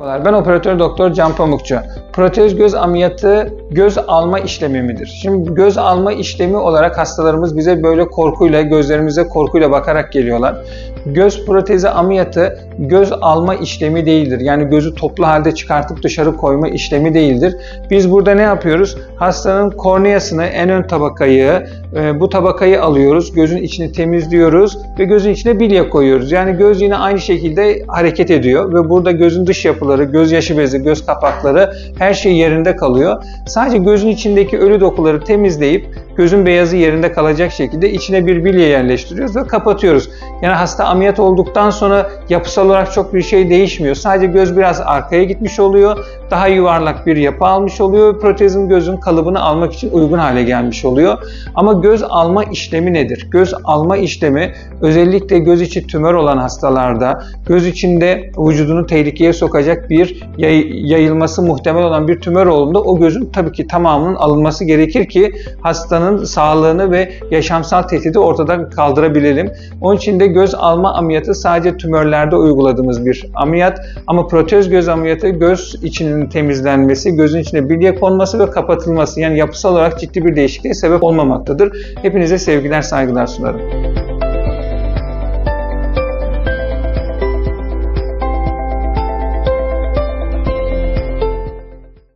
Ben operatör doktor Can Pamukçu. Protez göz ameliyatı göz alma işlemi midir? Şimdi göz alma işlemi olarak hastalarımız bize böyle korkuyla, gözlerimize korkuyla bakarak geliyorlar. Göz protezi ameliyatı göz alma işlemi değildir. Yani gözü toplu halde çıkartıp dışarı koyma işlemi değildir. Biz burada ne yapıyoruz? Hastanın korneasını, en ön tabakayı, e, bu tabakayı alıyoruz, gözün içini temizliyoruz ve gözün içine bilye koyuyoruz. Yani göz yine aynı şekilde hareket ediyor ve burada gözün dış yapıları, göz yaşı bezi, göz kapakları her şey yerinde kalıyor. Sadece gözün içindeki ölü dokuları temizleyip gözün beyazı yerinde kalacak şekilde içine bir bilye yerleştiriyoruz ve kapatıyoruz. Yani hasta ameliyat olduktan sonra yapısal olarak çok bir şey değişmiyor. Sadece göz biraz arkaya gitmiş oluyor. Daha yuvarlak bir yapı almış oluyor. Protezin gözün kalıbını almak için uygun hale gelmiş oluyor. Ama göz alma işlemi nedir? Göz alma işlemi özellikle göz içi tümör olan hastalarda göz içinde vücudunu tehlikeye sokacak bir yay- yayılması muhtemel olan bir tümör olduğunda o gözün tabii ki tamamının alınması gerekir ki hastanın sağlığını ve yaşamsal tehdidi ortadan kaldırabilelim. Onun için de göz alma ameliyatı sadece tümörlerde uyguladığımız bir ameliyat ama protez göz ameliyatı göz içinin temizlenmesi, gözün içine bilye konması ve kapatılması yani yapısal olarak ciddi bir değişikliğe sebep olmamaktadır. Hepinize sevgiler, saygılar sunarım.